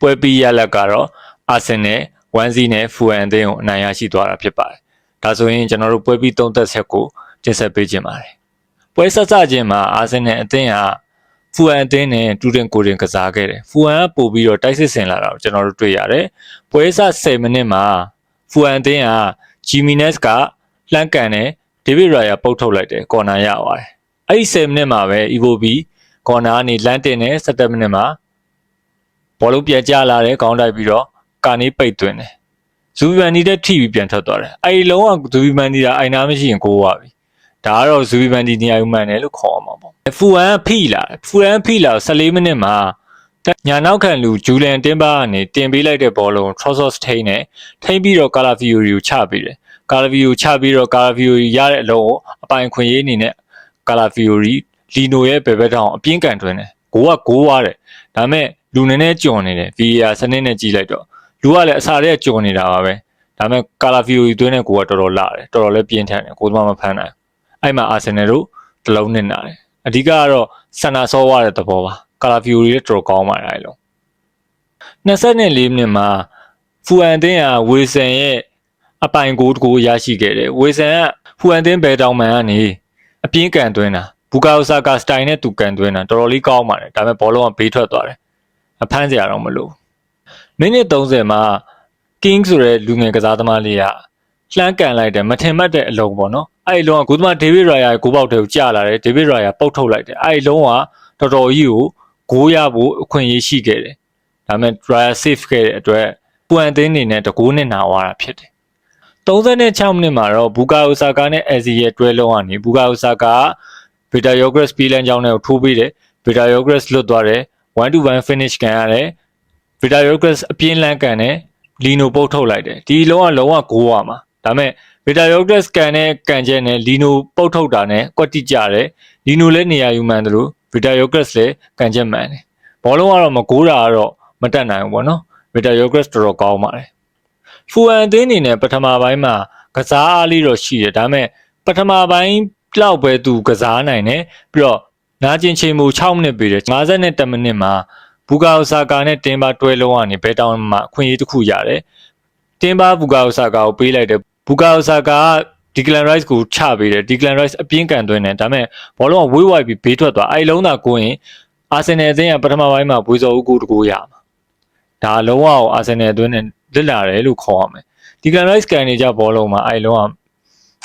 ပွဲပြီးရလက်ကတော့အာဆင်နယ်1-0နဲ့ဖူအန်အသင်းကိုအနိုင်ရရှိသွားတာဖြစ်ပါတယ်။ဒါဆိုရင်ကျွန်တော်တို့ပွဲပြီးသုံးသက်ဆက်ကိုတင်ဆက်ပေးခြင်းပါတယ်။ပွဲဆက်စခြင်းမှာအာဆင်နယ်အသင်းကဖူအန်အသင်းနဲ့တူတင်ကိုတင်ကစားခဲ့တယ်။ဖူအန်ကပို့ပြီးတော့တိုက်စစ်ဆင်လာတာကိုကျွန်တော်တို့တွေ့ရတယ်။ပွဲစ10မိနစ်မှာဖူအန်အသင်းကဂျီမီနက်စ်ကလှမ်းကန်တယ်ဒေးဗစ်ရာယာပုတ်ထုတ်လိုက်တယ်ကော်နာရပါတယ်။အဲ့ဒီ10မိနစ်မှာပဲအီဗိုဘီကော်နာကနေလမ်းတင်တယ်17မိနစ်မှာ ဘောလုံးပြန်ကျလာတယ်ခေါင်းတိုက်ပြီးတော့ကာနေပိတ်သွင်းတယ်ဇူဘီမန်နီတဲ့ထိပြီးပြန်ထွက်သွားတယ်အဲ့ဒီလုံးကဇူဘီမန်နီကအိုင်နာမရှိရင်ကိုးသွားပြီဒါကတော့ဇူဘီမန်နီနေရာယူမှန်တယ်လို့ခေါ်အောင်ပါပေါ့ဖူအန်ဖိလာဖူအန်ဖိလာ14မိနစ်မှာညာနောက်ခံလူဂျူလန်တင်းပါကနေတင်ပေးလိုက်တဲ့ဘောလုံး Trossos ထိန်းတယ်ထိန်းပြီးတော့ကာလာဖီယိုရီကိုချပေးတယ်ကာလာဖီယိုချပြီးတော့ကာလာဖီယိုရီရတဲ့အလုံးကိုအပိုင်ခွင့်ရေးအနေနဲ့ကာလာဖီယိုရီလီနိုရဲ့ဘယ်ဘက်တောင်အပြင်းကန်တွင်တယ်ကိုကကိုးသွားတယ်ဒါမဲ့ လူနည်းနည်းကြော်နေတယ် VAR စနစ်နဲ့ကြီးလိုက်တော့လူကလည်းအစာတွေကကြော်နေတာပါပဲဒါမဲ့ကာလာဖီယိုရီသွင်းတဲ့ကိုကတော်တော်လာတယ်တော်တော်လည်းပြင်းထန်တယ်ကိုသမားမဖမ်းနိုင်အဲ့မှာအာဆင်နယ်တို့တလုံးနစ်နာတယ်အဓိကကတော့ဆန်နာဆောဝါတဲ့သဘောပါကာလာဖီယိုရီလည်းတော်တော်ကောင်းပါတယ်အဲ့လုံး24မိနစ်မှာဖူအန်တင်းကဝေဆန်ရဲ့အပိုင်ကိုတကိုရရှိခဲ့တယ်ဝေဆန်ကဖူအန်တင်းဘယ်တောင်မှန်ကနေအပြင်းကန်သွင်းတာဘူကာအိုဆာကာစတိုင်နဲ့သူကန်သွင်းတာတော်တော်လေးကောင်းပါတယ်ဒါပေမဲ့ဘောလုံးကဘေးထွက်သွားတယ် အဖမ်းစရာတော့မလိုမိနစ်30မှာ King ဆိုတဲ့လူငယ်ကစားသမားလေးကလှမ်းကန်လိုက်တယ်မထင်မှတ်တဲ့အလုံးပေါ့နော်အဲ့ဒီလုံးကဂူသမာဒေးဗစ်ရာယာကိုပေါက်တဲ့ကိုကြာလာတယ်ဒေးဗစ်ရာယာပုတ်ထုတ်လိုက်တယ်အဲ့ဒီလုံးကတော်တော်ကြီးကိုဂိုးရဖို့အခွင့်အရေးရှိခဲ့တယ်ဒါပေမဲ့ Raya save ခဲ့တဲ့အတွက်ပွန်အသင်းနေနဲ့တကူးနဲ့နာသွားတာဖြစ်တယ်36မိနစ်မှာတော့ဘူကာအိုဆာကာနဲ့အက်ဇီရဲ့တွဲလုံးကနေဘူကာအိုဆာကာကဗီတာယိုဂရက်စ်ပီလန်ကြောင်းနဲ့ထိုးပေးတယ်ဗီတာယိုဂရက်စ်လွတ်သွားတယ် 1 to 1 finish ကန်ရတယ်ဗီတာယိုဂရက်စ်အပြင်းလန်းကန်တယ်လီနိုပုတ်ထုတ်လိုက်တယ်ဒီလုံးကလုံးဝဂိုးရမှာဒါမဲ့ဗီတာယိုဂရက်စ်ကန်နဲ့ကန်ချက်နဲ့လီနိုပုတ်ထုတ်တာနဲ့ကွက်တိကြတယ်လီနိုလည်းနေရာယူမှန်တယ်လို့ဗီတာယိုဂရက်စ်လည်းကန်ချက်မှန်တယ်ဘောလုံးကတော့မဂိုးတာကတော့မတက်နိုင်ဘူးပေါ့နော်ဗီတာယိုဂရက်စ်တော်တော်ကောင်းပါတယ်ဖူအန်အသင်းအနေနဲ့ပထမပိုင်းမှာကစားအားလေးတော့ရှိတယ်ဒါမဲ့ပထမပိုင်းလောက်ပဲသူကစားနိုင်တယ်ပြီးတော့ နာကျင်ချိန်မူ6မိနစ်ပေးတယ်52မိနစ်မှာဘူကာအိုဆာကာနဲ့တင်ပါတွဲလုံးကနေဘယ်တောင်မှအခွင့်အရေးတစ်ခုရတယ်တင်ပါဘူကာအိုဆာကာကိုပေးလိုက်တယ်ဘူကာအိုဆာကာကဒီကလန်ရိုက်စ်ကိုချပေးတယ်ဒီကလန်ရိုက်စ်အပြင်းကန်သွင်းတယ်ဒါပေမဲ့ဘောလုံးကဝေးဝိုက်ပြီးဘေးထွက်သွားအဲ့လုံးသာကိုရင်အာဆင်နယ်အသင်းကပထမပိုင်းမှာဘွေစော်ဦးကိုတကူရမှာဒါလုံးဝအာဆင်နယ်အသင်းနဲ့လစ်လာတယ်လို့ခေါ်ရမယ်ဒီကလန်ရိုက်စ်ကန်နေကြဘောလုံးမှာအဲ့လုံးက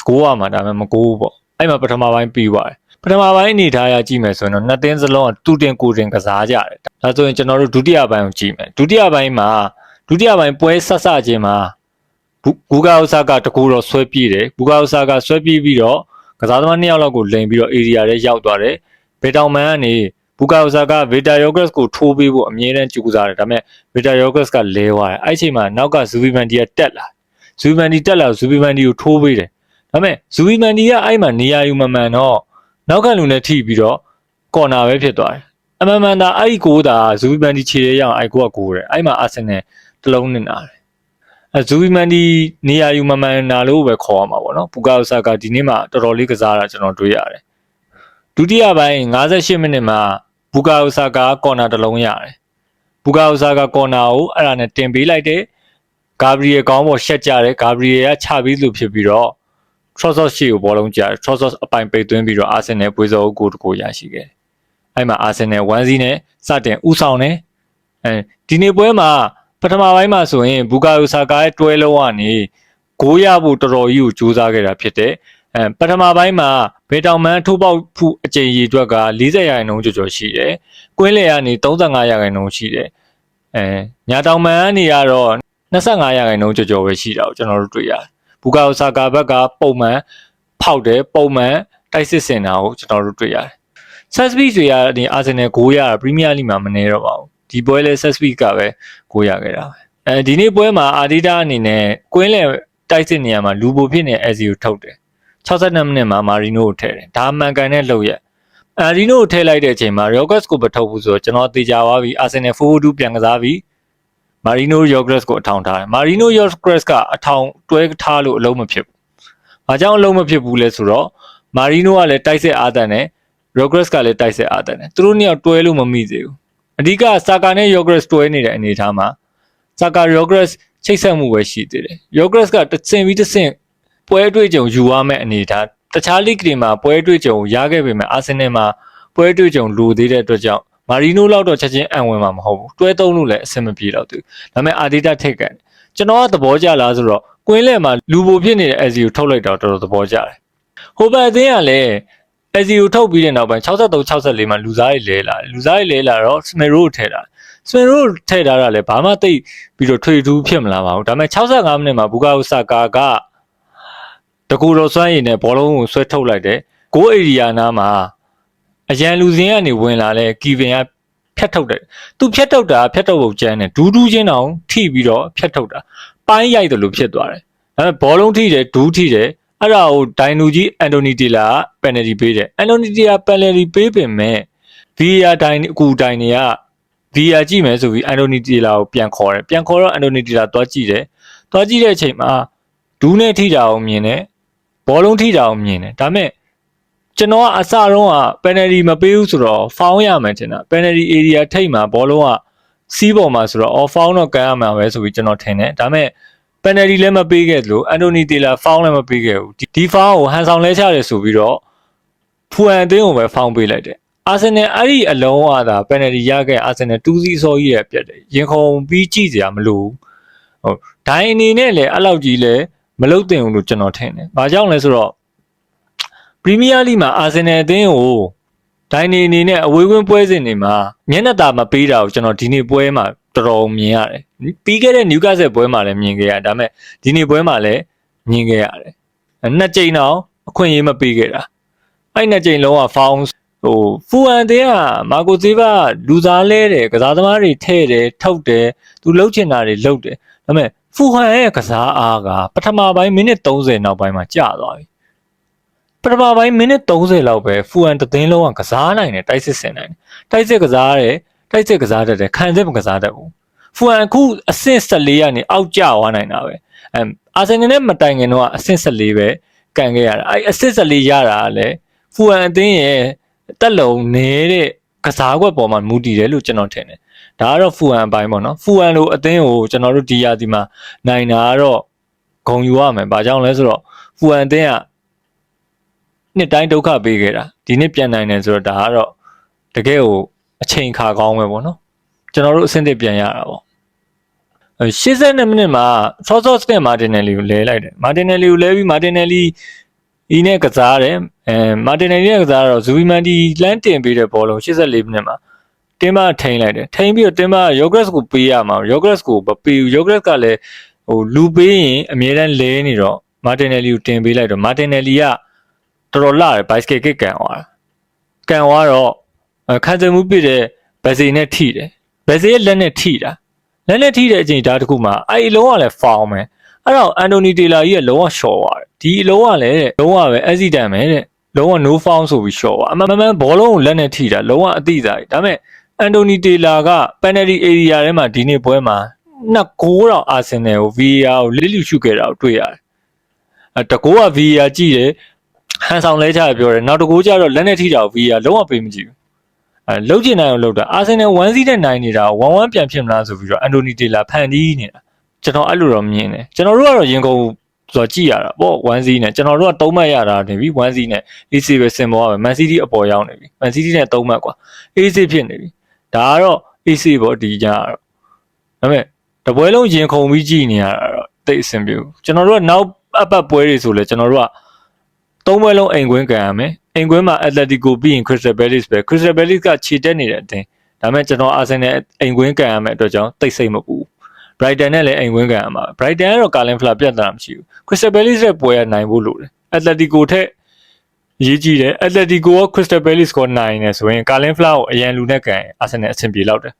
ကိုးရမှာဒါပေမဲ့မကိုးဘူးပေါ့အဲ့မှာပထမပိုင်းပြီးသွားတယ်ပ ထမပိုင်းအနေထားရကြည့်မယ်ဆိုရင်တော့နှစ်သင်းစလုံးကတူတင်ကိုတင်ကစားကြတယ်ဒါဆိုရင်ကျွန်တော်တို့ဒုတိယပိုင်းကိုကြည့်မယ်ဒုတိယပိုင်းမှာဒုတိယပိုင်းပွဲဆက်ဆချင်းမှာဘူဂါအိုဆာကတကူတော့ဆွဲပြေးတယ်ဘူဂါအိုဆာကဆွဲပြေးပြီးတော့ကစားသမားနှစ်ယောက်လောက်ကိုလိန်ပြီးတော့ area ထဲရောက်သွားတယ်ဘေတောင်မန်ကနေဘူကာအိုဆာကဗီတာယိုဂတ်ကိုထိုးပေးဖို့အမြဲတမ်းကြိုးစားတယ်ဒါပေမဲ့ဗီတာယိုဂတ်ကလဲသွားတယ်အဲ့အချိန်မှာနောက်ကဇူဘီမန်ဒီကတက်လာဇူဘီမန်ဒီတက်လာဇူဘီမန်ဒီကိုထိုးပေးတယ်ဒါပေမဲ့ဇူဘီမန်ဒီကအဲ့မှာနေရာယူမမှန်တော့ နောက်ကလူနဲ့ထိပြီးတော့ကော်နာပဲဖြစ်သွားတယ်အမှန်မှန်သာအဲ့ဒီကိုသာဇူဘီမန်ဒီခြေရရအောင်အဲ့ကိုကကိုတယ်အဲ့မှာအာဆင်နယ်တလုံးနဲ့နာတယ်အဲဇူဘီမန်ဒီနေရာယူမမှန်နာလို့ပဲခေါ်ရမှာပေါ့နော်ပူကာအိုဆာကဒီနေ့မှာတော်တော်လေးကစားတာကျွန်တော်တွေ့ရတယ်ဒုတိယပိုင်း58မိနစ်မှာဘူကာအိုဆာကကော်နာတစ်လုံးရတယ်ဘူကာအိုဆာကကော်နာကိုအဲ့ဒါနဲ့တင်ပေးလိုက်တယ်ဂါဘရီယယ်ကောင်းပေါ်ရှက်ကြတယ်ဂါဘရီယယ်ကချပြီးလို့ဖြစ်ပြီးတော့ Trossos ရှေ့ကိုဘောလုံးကြားတယ် Trossos အပိုင်ပိတ်သွင်းပြီးတော့ Arsenal ပွေစောကိုတကိုရရှိခဲ့တယ်အဲ့မှာ Arsenal 1-0နဲ့စတင်ဥဆောင်တယ်အဲဒီနေ့ပွဲမှာပထမပိုင်းမှာဆိုရင်ဘူကာယိုဆာကာရဲ့တွဲလုံးကနေဂိုးရဖို့တော်တော်ကြီးကိုကြိုးစားခဲ့တာဖြစ်တယ်အဲပထမပိုင်းမှာဘေတောင်မန်ထိုးပေါက်ဖို့အကြိမ်ရည်အတွက်က40ရာခိုင်နှုန်းကျော်ကျော်ရှိတယ်။ကွင်းလေကနေ35ရာခိုင်နှုန်းရှိတယ်။အဲညာတောင်မန်ကနေကတော့25ရာခိုင်နှုန်းကျော်ကျော်ပဲရှိတာကိုကျွန်တော်တို့တွေ့ရတယ်။ ဘူကာအိုဆာကာဘက်ကပုံမှန်ဖောက်တယ်ပုံမှန်တိုက်စစ်စင်တာကိုကျွန်တော်တို့တွေ့ရတယ်။ဆက်စပီတွေကနေအာဆင်နယ်ဂိုးရတာပရီးမီးယားလိမှာမနေတော့ပါဘူး။ဒီပွဲလဲဆက်စပီကပဲဂိုးရခဲ့တာပဲ။အဲဒီနေ့ပွဲမှာအာဒီတာအနေနဲ့ကွင်းလေတိုက်စစ်နေရာမှာလူပိုဖြစ်နေအဲဇီကိုထုတ်တယ်။62မိနစ်မှာမာရီနိုကိုထည့်တယ်ဒါမှန်ကန်တဲ့လှုပ်ရက်အာရီနိုကိုထည့်လိုက်တဲ့အချိန်မှာရော့ဂတ်ကိုမထုတ်ဘူးဆိုတော့ကျွန်တော်သိကြသွားပြီအာဆင်နယ်4-2ပြန်ကစားပြီး မာရီနိုရော့ဂတ်ကိုအထောင်ထားတယ်မာရီနိုရော့ဂတ်ကအထောင်တွဲထားလို့အလုံးမဖြစ်ဘူး။ဘာကြောင့်အလုံးမဖြစ်ဘူးလဲဆိုတော့မာရီနိုကလည်းတိုက်စစ်အားတန်တယ်ရော့ဂတ်ကလည်းတိုက်စစ်အားတန်တယ်သူတို့နှစ်ယောက်တွဲလို့မမိသေးဘူးအဓိကစာကာနဲ့ Yogres တွဲနေတဲ့အနေအထားမှာစာကာ Yogres ချိတ်ဆက်မှုပဲရှိသေးတယ် Yogres ကတစ်ဆင့်ပြီးတစ်ဆင့်ပွဲအတွေ့အကြုံယူရမယ့်အနေအထားတခြား league တွေမှာပွဲအတွေ့အကြုံရခဲ့ပေမဲ့ Arsenal မှာပွဲအတွေ့အကြုံလိုသေးတဲ့အတွက်ကြောင့် မာရီနိုလောက်တော့ချက်ချင်းအံဝင်မှာမဟုတ်ဘူးတွဲသုံးလို့လည်းအဆင်မပြေတော့သူဒါပေမဲ့အာဒီတာထိတ်ကန်ကျွန်တော်ကသဘောကျလားဆိုတော့ကွင်းလဲမှာလူပိုဖြစ်နေတဲ့ SC ကိုထုတ်လိုက်တော့တော်တော်သဘောကျတယ်ဟိုဘက်အသင်းကလည်း SC ကိုထုတ်ပြီးတဲ့နောက်ပိုင်း63 64မှာလူစားတွေလဲလာတယ်လူစားတွေလဲလာတော့ Smith Rowe ထည့်တာ Smith Rowe ထည့်ထားတာလည်းဘာမှတိတ်ပြီးတော့ထွေထူးဖြစ်မလာပါဘူးဒါပေမဲ့65မိနစ်မှာဘူကာဥဆာကာကတကူတော်စွမ်းရည်နဲ့ဘောလုံးကိုဆွဲထုတ်လိုက်တယ်ဂိုးအေရီယာနာမှာ အရန်လူစင်းကနေဝင်လာတဲ့ကီဗင်ကဖြတ်ထုတ်တယ်သူဖြတ်ထုတ်တာဖြတ်ထုတ်ဖို့ကျန်းတယ်ဒူးဒူးချင်းတောင်ထိပြီးတော့ဖြတ်ထုတ်တာပိုင်းရိုက်တယ်လို့ဖြစ်သွားတယ်ဒါပေမဲ့ဘောလုံးထိတယ်ဒူးထိတယ်အဲ့ဒါကိုဒိုင်နူကြီးအန်တိုနီတီလာကပယ်နယ်တီပေးတယ်အန်တိုနီတီလာပယ်နယ်တီပေးပင်မဲ့ဗီယာဒိုင်အကူဒိုင်တွေကဗီယာကြည့်မယ်ဆိုပြီးအန်တိုနီတီလာကိုပြန်ခေါ်တယ်ပြန်ခေါ်တော့အန်တိုနီတီလာသွားကြည့်တယ်သွားကြည့်တဲ့အချိန်မှာဒူးနဲ့ထိတာကိုမြင်တယ်ဘောလုံးထိတာကိုမြင်တယ်ဒါပေမဲ့ ကျွန်တော်ကအစတုန်းကပယ်နယ်တီမပေးဘူးဆိုတော့ဖောင်းရမယ်ထင်တာပယ်နယ်တီ area ထိတ်မှာဘောလုံးကစီးပေါ်မှာဆိုတော့ off foul တော့ကန်ရမှာပဲဆိုပြီးကျွန်တော်ထင်တယ်ဒါပေမဲ့ penalty လည်းမပေးခဲ့သလိုအန်တိုနီတေလာ foul လည်းမပေးခဲ့ဘူးဒီ foul ကိုဟန်ဆောင်လဲချတယ်ဆိုပြီးတော့ဖူအန်အသင်းကိုပဲ foul ပေးလိုက်တယ်အာဆင်နယ်အဲ့ဒီအလုံးဝသာ penalty ရခဲ့အာဆင်နယ်2စီးစောကြီးရပြတ်တယ်ရင်ခုန်ပြီးကြည့်စရာမလိုဘူးဟုတ်ဒိုင်းအနေနဲ့လည်းအဲ့လောက်ကြီးလည်းမလုတ်တင်ဘူးလို့ကျွန်တော်ထင်တယ်။ဘာကြောင့်လဲဆိုတော့ပ ရီးမီးယားလိမှာအာဆင်နယ်အသင်းကိုဒိုင်းနေအနေနဲ့အဝေးကွင်းပွဲစဉ်တွေမှာမျက်နှာသာမပေးတာကိုကျွန်တော်ဒီနေ့ပွဲမှာတော်တော်မြင်ရတယ်။ပြီးခဲ့တဲ့နျူကာဆယ်ပွဲမှာလည်းမြင်ခဲ့ရဒါပေမဲ့ဒီနေ့ပွဲမှာလည်းမြင်ခဲ့ရတယ်။နှစ်ကြိမ်တော့အခွင့်အရေးမပေးခဲ့တာ။အဲ့နှစ်ကြိမ်လုံးဝဖောင်းဟိုဖူအန်တဲ့ကမာကိုဇေးဘလူစားလဲတယ်ကစားသမားတွေထဲ့တယ်ထုတ်တယ်သူလှုပ်ချင်တာတွေလှုပ်တယ်ဒါပေမဲ့ဖူဟန်ရဲ့ကစားအားကပထမပိုင်းမိနစ်30နောက်ပိုင်းမှာကျသွားပြီ ပထမပိုင်းမိနစ်30လောက်ပဲဖူဟန်တသိန်းလုံးကကစားနိုင်တယ်တိုက်စစ်ဆင်နိုင်တယ်တိုက်စစ်ကစားတယ်တိုက်စစ်ကစားတတ်တယ်ခံစစ်မကစားတတ်ဘူးဖူဟန်အခုအဆင့်14ကနေအောက်ကျသွားနိုင်တာပဲအဲအာဆင်နယ်နဲ့မတိုင်ခင်တော့အဆင့်14ပဲကန်ခဲ့ရတာအဲအဆင့်14ရတာကလည်းဖူဟန်အသင်းရဲ့တက်လုံးနေတဲ့ကစားကွက်ပေါ်မှာမူတည်တယ်လို့ကျွန်တော်ထင်တယ်ဒါကတော့ဖူဟန်အပိုင်းပေါ့နော်ဖူဟန်လိုအသင်းကိုကျွန်တော်တို့ဒီရာဒီမှာနိုင်တာကတော့ဂုံယူရမယ်ဘာကြောင့်လဲဆိုတော့ဖူဟန်အသင်းက နှစ်တိုင်းဒုက္ခပေးခဲ့တာဒီနှစ်ပြန်နိုင်တယ်ဆိုတော့ဒါကတော့တကယ်ကိုအချိန်ခါကောင်းပဲပေါ့နော်ကျွန်တော်တို့အဆင့်တစ်ပြန်ရတာပေါ့82မိနစ်မှာဆော့ဆော့စ်နဲ့မာတင်နယ်လီကိုလဲလိုက်တယ်မာတင်နယ်လီကိုလဲပြီးမာတင်နယ်လီဤနဲ့ကစားတယ်အဲမာတင်နယ်လီနဲ့ကစားတော့ဇူဘီမန်ဒီလမ်းတင်ပေးတဲ့ဘောလုံး84မိနစ်မှာတင်းမထိန်လိုက်တယ်ထိန်ပြီးတော့တင်းမယောဂရက်စ်ကိုပေးရမှာယောဂရက်စ်ကိုမပေးဘူးယောဂရက်ကလည်းဟိုလူပေးရင်အမြဲတမ်းလဲနေတော့မာတင်နယ်လီကိုတင်ပေးလိုက်တော့မာတင်နယ်လီက တော်တော်လာတယ်ဘိုက်စကယ်ကစ်ကန်သွားတာကန်သွားတော့ခန်းစမှုပြည့်တဲ့ဘယ်စီနဲ့ထိတယ်ဘယ်စီရဲ့လက်နဲ့ထိတာလက်နဲ့ထိတဲ့အချိန်ဒါတခုမှအဲ့အလုံးကလည်းဖောင်းမယ်အဲ့တော့အန်တိုနီတေလာကြီးကလုံးဝရှော့သွားတယ်ဒီအလုံးကလည်းလုံးဝပဲအက်ဆီဒန့်ပဲတဲ့လုံးဝ no foul ဆိုပြီးရှော့သွားအမှန်မှန်ဘောလုံးကိုလက်နဲ့ထိတာလုံးဝအသိစားဒါပေမဲ့အန်တိုနီတေလာက penalty area ထဲမှာဒီနေ့ပွဲမှာနှစ်ကိုးတော့အာဆင်နယ်ကို VAR ကိုလစ်လူရှုခဲ့တာကိုတွေ့ရတယ်အဲတကိုးက VAR ကြည့်တယ် ဟန်ဆောင်လဲချရပြောတယ်နောက်တကူကြတော့လက်နဲ့ထိတာကို VR လုံးဝပေးမကြည့်ဘူးအဲလုံးကျင်နိုင်အောင်လုပ်တာအာဆင်နယ်1စီးနဲ့နိုင်နေတာ1-1ပြန်ဖြစ်မလားဆိုပြီးတော့အန်တိုနီတေလာဖန်တီးနေတာကျွန်တော်အဲ့လိုတော့မြင်တယ်ကျွန်တော်တို့ကတော့ရင်ကုန်ဆိုတော့ကြည့်ရတာပေါ့1စီးနဲ့ကျွန်တော်တို့က3မှတ်ရတာနေပြီ1စီးနဲ့ AC ပဲစင်ပေါ်ရမယ် Man City အပေါ်ရောက်နေပြီ Man City နဲ့3မှတ်ကွာ AC ဖြစ်နေပြီဒါကတော့ AC ပေါ့ဒီကြတော့ဒါပေမဲ့တပွဲလုံးရင်ခုန်ပြီးကြည့်နေရတာတော့တိတ်အဆင်ပြေဘူးကျွန်တော်တို့ကနောက်အပတ်ပွဲတွေဆိုလဲကျွန်တော်တို့က သုံးပွဲလုံးအိမ်ကွင်းကန်ရမယ်အိမ်ကွင်းမှာ Atletico ပြီးရင် Crystal Palace ပဲ Crystal Palace ကခြေတက်နေတဲ့အတင်းဒါပေမဲ့ကျွန်တော် Arsenal အိမ်ကွင်းကန်ရမယ်အတွက်ကြောင့်တိတ်စိတ်မပူ Brighton နဲ့လည်းအိမ်ကွင်းကန်ရမှာ Brighton ကတော့ Carlin Fla ပြတ်တာမရှိဘူး Crystal Palace ရဲ့ပွဲရနိုင်ဖို့လိုတယ် Atletico ထက်ရေးကြည့်တယ် Atletico က Crystal Palace ကိုနိုင်နေဆိုရင် Carlin Fla ကိုအရန်လူနဲ့ကန် Arsenal အဆင်ပြေလောက်တယ်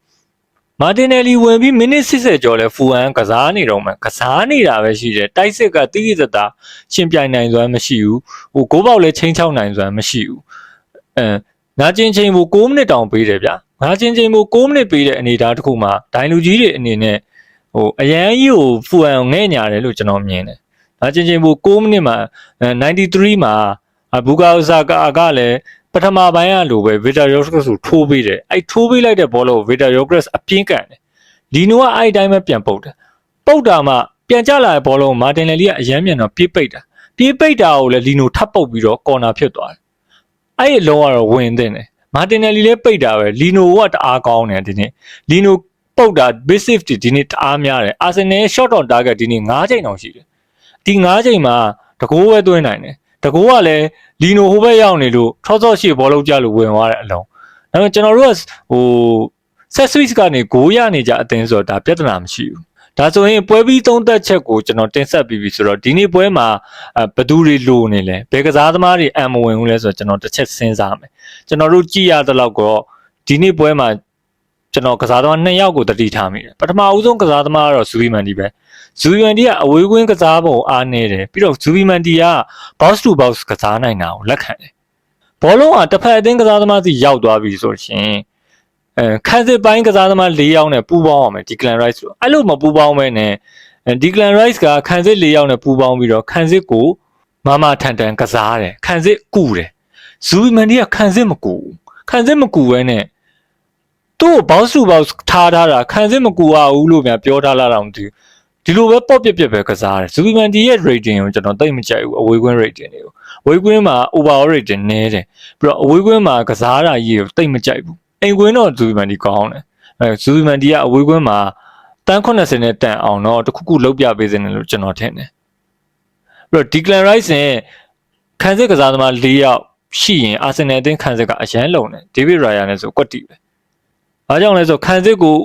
မာတင်နယ်လီဝင်ပြီးမိနစ်80ကျော်လဲဖူအန်ကစားနေတော့မှကစားနေတာပဲရှိတယ်တိုက်စစ်ကတိတိတသားရှင်ပြိုင်နိုင်စွမ်းမရှိဘူးဟိုဂိုးပေါက်လဲချင်းချောက်နိုင်စွမ်းမရှိဘူးအဲငါချင်းချင်းကို6မိနစ်တောင်ပေးတယ်ဗျာငါချင်းချင်းကို6မိနစ်ပေးတဲ့အနေအထားတစ်ခုမှာဒိုင်လူကြီးတွေအနေနဲ့ဟိုအရန်ကြီးကိုဖူအန်ငဲ့ညာတယ်လို့ကျွန်တော်မြင်တယ်ငါချင်းချင်းကို6မိနစ်မှာ93မှာဘူကာဥစာကာကလည်း ပထမပိုင်းကလိုပဲ Vita Yogres ကိုထိုးပေးတယ်အဲ့ထိုးပေးလိုက်တဲ့ဘောလုံးကို Vita Yogres အပြင်းကန်တယ်လီနိုကအဲ့အတိုင်းပဲပြန်ပုတ်တယ်ပုတ်တာမှပြန်ကျလာတဲ့ဘောလုံးကိုမာတင်နယ်လီကအရမ်းမြန်တော့ပြေးပိတ်တာပြေးပိတ်တာကိုလည်းလီနိုထပ်ပုတ်ပြီးတော့ကော်နာဖြစ်သွားတယ်အဲ့ဒီလုံးကတော့ဝင်တဲ့တယ်မာတင်နယ်လီလည်းပိတ်တာပဲလီနိုကတအားကောင်းတယ်ဒီနေ့လီနိုပုတ်တာ basic ဒီနေ့တအားများတယ်အာဆင်နယ် shot on target ဒီနေ့9ချိန်တောင်ရှိတယ်ဒီ9ချိန်မှာတကိုးပဲသွင်းနိုင်တယ် တကိုးကလည်းလီနိုဟိုဘက်ရောက်နေလို့ထော့ဆော့ရှေ့ဘောလုံးကြလို့ဝင်သွားတဲ့အလုံးဒါပေမဲ့ကျွန်တော်တို့ကဟို set switch ကနေဂိုးရနေကြအသင်းဆိုတော့ဒါပြဿနာမရှိဘူးဒါဆိုရင်ပွဲပြီးသုံးသက်ချက်ကိုကျွန်တော်တင်ဆက်ပြီးပြီဆိုတော့ဒီနေ့ပွဲမှာဘသူတွေလိုနေလဲဘယ်ကစားသမားတွေအံမဝင်ဘူးလဲဆိုတော့ကျွန်တော်တစ်ချက်စဉ်းစားမယ်ကျွန်တော်တို့ကြည့်ရတဲ့လောက်တော့ဒီနေ့ပွဲမှာကျွန်တော်ကစားသမား2ယောက်ကိုတတိထားမိတယ်ပထမအဦးဆုံးကစားသမားကတော့ဇူဘီမန်ဒီပဲ ဇူဘီမန်ဒီကအဝေးကွင်းကစားပုံအားနေတယ်ပြီးတော့ဇူဘီမန်ဒီက box to box ကစားနိုင်တာကိုလက်ခံတယ်ဘောလုံးကတစ်ဖက်အသင်းကစားသမားစီရောက်သွားပြီဆိုရှင်အဲခန်းစစ်ပိုင်းကစားသမား၄ယောက်နဲ့ပူးပေါင်းအောင်မယ်ဒီကလန်ရိုက်စ်လို့အဲ့လိုမပူးပေါင်းမဲနဲ့ဒီကလန်ရိုက်စ်ကခန်းစစ်၄ယောက်နဲ့ပူးပေါင်းပြီးတော့ခန်းစစ်ကိုမမထန်တန်ကစားတယ်ခန်းစစ်ကူတယ်ဇူဘီမန်ဒီကခန်းစစ်မကူခန်းစစ်မကူဘဲနဲ့သူ့ကိုဘောက်စုဘောက်ထားထားတာခန်းစစ်မကူရဘူးလို့များပြောထားလာတော့မသိဘူး ဒီလိုပဲပေါ့ပြက်ပြက်ပဲကစားတယ်ဇူဘီမန်ဒီရဲ့ rating ကိုကျွန်တော်သိမကြိုက်ဘူးအဝေးကွင်း rating တွေကိုအဝေးကွင်းမှာ overall rating နည်းတယ်ပြီးတော့အဝေးကွင်းမှာကစားတာကြီးကိုသိမကြိုက်ဘူးအိမ်ကွင်းတော့ဇူဘီမန်ဒီကောင်းတယ်အဲဇူဘီမန်ဒီကအဝေးကွင်းမှာတန်း80နဲ့တန်အောင်တော့တခုခုလောက်ပြပေးစင်းတယ်လို့ကျွန်တော်ထင်တယ်ပြီးတော့ Declan Rice နဲ့ခံစစ်ကစားသမား၄ယောက်ရှိရင်အာဆင်နယ်အသင်းခံစစ်ကအရန်လုံတယ်ဒေးဗစ်ရာယာနဲ့ဆိုကွက်တီပဲ။ဘာကြောင့်လဲဆိုခံစစ်ကို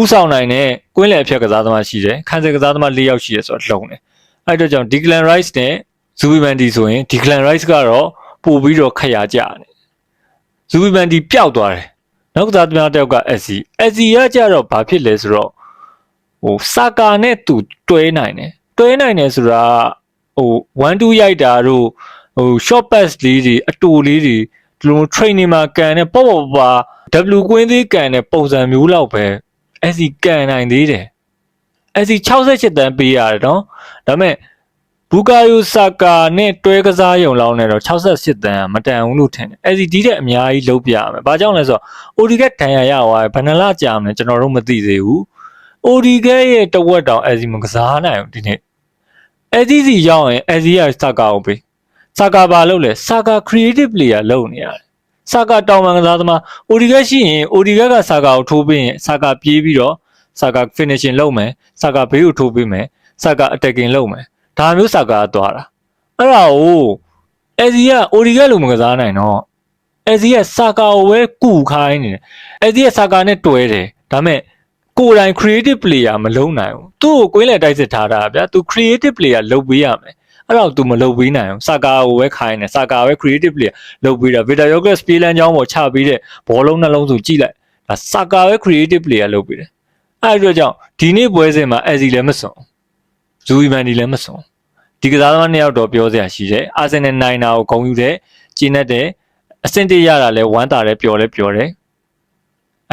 ဥဆောင်နိုင်တဲ့ကွင်းလယ်အဖြတ်ကစားသမားရှိတယ်ခံစစ်ကစားသမား၄ယောက်ရှိတယ်ဆိုတော့လုံတယ်။အဲ့တော့ကြောင့် Declan Rice နဲ့ Zubi Mendy ဆိုရင် Declan Rice ကတော့ပို့ပြီးတော့ခရကြတယ်။ Zubi Mendy ပျောက်သွားတယ်။နောက်ကစားသမားတစ်ယောက်က SC SC ကကြတော့ဘာဖြစ်လဲဆိုတော့ဟိုစာကာနဲ့သူတွဲနိုင်တယ်။တွဲနိုင်တယ်ဆိုတာဟို1 2ရိုက်တာတို့ဟို short pass လေးတွေအတူလေးတွေဒီလို training မှာကန်တဲ့ပေါ့ပေါ့ပါ W ကွင်းသေးကန်တဲ့ပုံစံမျိုးလောက်ပဲ SC ကန်နိုင်သေးတယ် SC 68တန်းပေးရတယ်နော်ဒါပေမဲ့ဘူကာယိုဆာကာနဲ့တွဲကစားရုံလောက်နဲ့တော့68တန်းကမတန်ဘူးလို့ထင်တယ် SC ဒီတဲ့အများကြီးလုံးပြရမယ်ဘာကြောင့်လဲဆိုတော့ ODG ဒဏ်ရာရသွားဘယ်နှလကြာမလဲကျွန်တော်တို့မသိသေးဘူး ODG ရဲ့တဝက်တောင် SC မကစားနိုင်ဘူးဒီနေ့ SC ရောက်ရင် SC ကဆာကာကိုပေးဆာကာဘာလုပ်လဲဆာကာ creative player လုပ်နေရတယ် ဆာကာတောင်ပန်ကစားသမား ODG ရှိရင် ODG ကဆာကာကိုထိုးပေးရင်ဆာကာပြေးပြီးတော့ဆာကာ finishing လုပ်မယ်ဆာကာဘေးကိုထိုးပေးမယ်ဆာကာ attacking လုပ်မယ်ဒါမျိုးဆာကာကသွားတာအဲ့ဒါကို SC က ODG လို့မကစားနိုင်တော့ SC ကဆာကာကိုပဲကူခိုင်းနေတယ် SC ကဆာကာနဲ့တွဲတယ်ဒါပေမဲ့ကိုယ်တိုင် creative player မလုံးနိုင်ဘူးသူ့ကိုကွင်းလည်တိုက်စစ်ထားတာဗျာသူ creative player လုပ်ပေးရမယ် အဲ့တော့ तू မလုပ်ပေးနိုင်အောင်စာကာကိုပဲခိုင်းတယ်စာကာပဲ creative player လုပ်ပေးတာ Vita Yogurt ပြေးလန်းချောင်းပေါ်ချပေးတဲ့ဘောလုံးနှလုံးဆိုကြည့်လိုက်ဒါစာကာပဲ creative player လုပ်ပေးတယ်အဲ့ဒီတော့ကြောင့်ဒီနေ့ပွဲစဉ်မှာ Ezzy လည်းမစွန်ဇူဝီမန်ဒီလည်းမစွန်ဒီကစားသမားနှစ်ယောက်တော့ပြောစရာရှိတယ်အာဆင်နယ်နိုင်တာကိုဂုဏ်ယူတယ်ကျင်းတဲ့အဆင့်တရတာလဲဝမ်းတာလဲပျော်လဲပျော်တယ်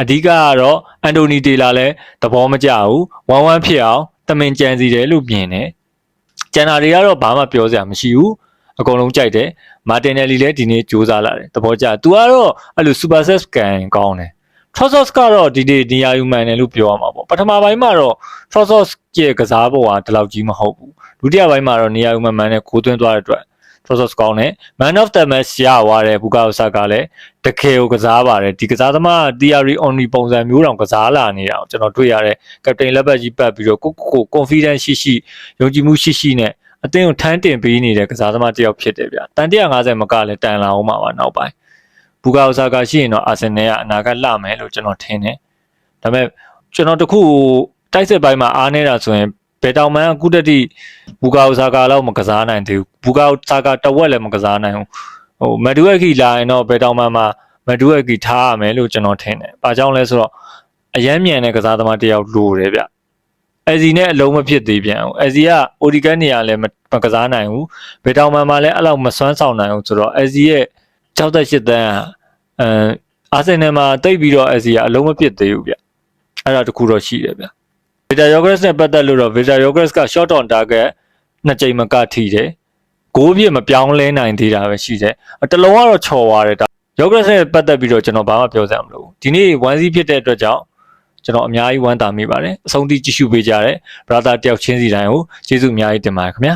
အဓိကကတော့အန်တိုနီတေလာလဲသဘောမကျဘူးဝမ်းဝမ်းဖြစ်အောင်တမင်ကြံစီတယ်လို့မြင်တယ် ကျန်တာတွေကတော့ဘာမှပြောစရာမရှိဘူးအကုန်လုံးကြိုက်တယ်မာတင်နယ်လီလည်းဒီနေ့စူးစမ်းလာတယ်သဘောကျသူကတော့အဲ့လို super set scan ကောင်းတယ် Trozos ကတော့ဒီနေ့နေရာယူမှန်တယ်လို့ပြောရမှာပေါ့ပထမပိုင်းမှာတော့ Trozos ရဲ့ကစားပုံကဒီလောက်ကြီးမဟုတ်ဘူးဒုတိယပိုင်းမှာတော့နေရာယူမှန်မှန်နဲ့ကိုသွင်းသွားတဲ့အတွက် Trozos ကောင်းတယ် Man of the match ရသွားတယ်ဘူကာအိုဆာကလည်းတကယ်ကိုကစားပါတယ်ဒီကစားသမား theory only ပုံစံမျိုးတောင်ကစားလာနေတာကိုကျွန်တော်တွေ့ရတယ် captain လက်ပတ်ကြီးပတ်ပြီးတော့ကိုကိုကို confidence ရှိရှိယုံကြည်မှုရှိရှိနဲ့အသင်းကိုထမ်းတင်ပေးနေတဲ့ကစားသမားတစ်ယောက်ဖြစ်တယ်ဗျတန်150မကလည်းတန်လာအောင်ပါပါနောက်ပိုင်းဘူကာအိုဆာကရှိရင်တော့အာဆင်နယ်ကအနာဂတ်လှမယ်လို့ကျွန်တော်ထင်တယ်ဒါပေမဲ့ကျွန်တော်တခုတိုက်စစ်ပိုင်းမှာအားနေတာဆိုရင် ဘယ်တောင်မှအခုတတိဘူကာအိုဆာကာလောက်မကစားနိုင်သေးဘူးဘူကာအိုဆာကာတဝက်လည်းမကစားနိုင်ဘူးဟိုမဒူအက်ကီလာရင်တော့ဘယ်တောင်မှမှာမဒူအက်ကီထားရမယ်လို့ကျွန်တော်ထင်တယ်။ဘာကြောင့်လဲဆိုတော့အရမ်းမြန်တဲ့ကစားသမားတစ်ယောက်လိုတယ်ဗျ။အဇီနဲ့အလုံးမဖြစ်သေးပြန်ဘူး။အဇီကအိုဒီကန်နေရာလည်းမကစားနိုင်ဘူး။ဘယ်တောင်မှမှာလည်းအဲ့လောက်မစွမ်းဆောင်နိုင်ဘူးဆိုတော့အဇီရဲ့68တန်းအဲအာဆင်နယ်မှာတိတ်ပြီးတော့အဇီကအလုံးမဖြစ်သေးဘူးဗျ။အဲ့ဒါတခုတော့ရှိတယ်ဗျ။ Vita Yogres နဲ့ပတ်သက်လို့တော့ Vita Yogres က shot on target နှစ်ကြိမ်မကထိတယ်။ဂိုးပြည့်မပြောင်းလဲနိုင်သေးတာပဲရှိတယ်။တလုံးကတော့ချော်သွားတယ်ဒါယောဂရက်နဲ့ပတ်သက်ပြီးတော့ကျွန်တော်ဘာမှပြောစရာမလိုဘူးဒီနေ့ဝမ်းစည်းဖြစ်တဲ့အတွက်ကြောင့်ကျွန်တော်အများကြီးဝမ်းသာမိပါတယ်အဆုံးထိကြည့်ရှုပေးကြတဲ့ brother တယောက်ချင်းစီတိုင်းကိုကျေးဇူးအများကြီးတင်ပါတယ်ခင်ဗျာ